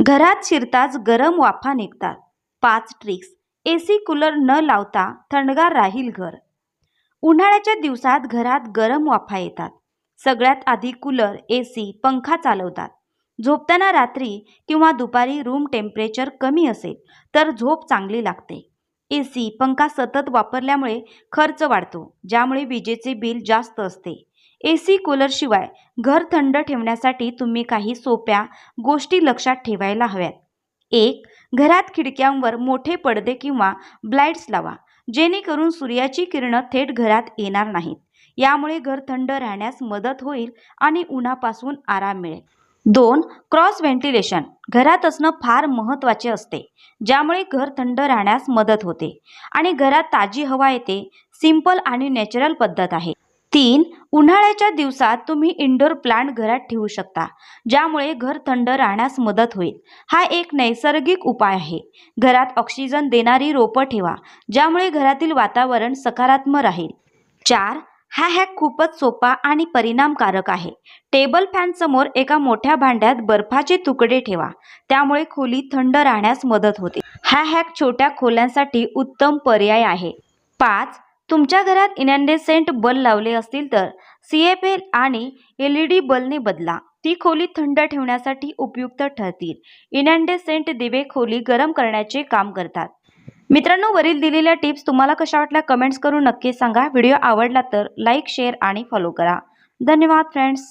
घरात शिरताच गरम वाफा निघतात. पाच ट्रिक्स ए सी कूलर न लावता थंडगार राहील घर. उन्हाळ्याच्या दिवसात घरात गरम वाफा येतात. सगळ्यात आधी कूलर ए सी पंखा चालवतात. झोपताना रात्री किंवा दुपारी रूम टेम्परेचर कमी असेल तर झोप चांगली लागते. ए सी पंखा सतत वापरल्यामुळे खर्च वाढतो ज्यामुळे विजेचे बिल जास्त असते. ए सी कूलरशिवाय घर थंड ठेवण्यासाठी तुम्ही काही सोप्या गोष्टी लक्षात ठेवायला हव्यात. एक घरात खिडक्यांवर मोठे पडदे किंवा ब्लाइट्स लावा जेणेकरून सूर्याची किरणं थेट घरात येणार नाहीत. यामुळे घर थंड राहण्यास मदत होईल आणि उन्हापासून आराम मिळेल. दोन क्रॉस व्हेंटिलेशन घरात असणं फार महत्त्वाचे असते ज्यामुळे घर थंड राहण्यास मदत होते. आणि घरात ताजी हवा येते सिंपल आणि नॅचरल पद्धत आहे. तीन उन्हाळ्याच्या दिवसात तुम्ही इंडोर प्लांट घरात ठेवू शकता ज्यामुळे घर थंड राहण्यास मदत होईल. हा एक नैसर्गिक उपाय आहे. घरात ऑक्सिजन देणारी रोपं ठेवा ज्यामुळे घरातील वातावरण सकारात्मक राहील. चार हा हॅक खूपच सोपा आणि परिणामकारक आहे. टेबल फॅनसमोर एका मोठ्या भांड्यात बर्फाचे तुकडे ठेवा त्यामुळे खोली थंड राहण्यास मदत होते. हा हॅक छोट्या खोल्यांसाठी उत्तम पर्याय आहे. पाच तुमच्या घरात इनॅन्डेसेंट बल्ब लावले असतील तर सी एफ एल आणि एल ई डी बल्बने बदला. ती खोली थंड ठेवण्यासाठी उपयुक्त ठरतील. इनॅन्डेसेंट दिवे खोली गरम करण्याचे काम करतात. मित्रांनो वरील दिलेल्या टिप्स तुम्हाला कशा वाटल्या कमेंट्स करून नक्की सांगा. व्हिडिओ आवडला तर लाईक शेअर आणि फॉलो करा. धन्यवाद फ्रेंड्स!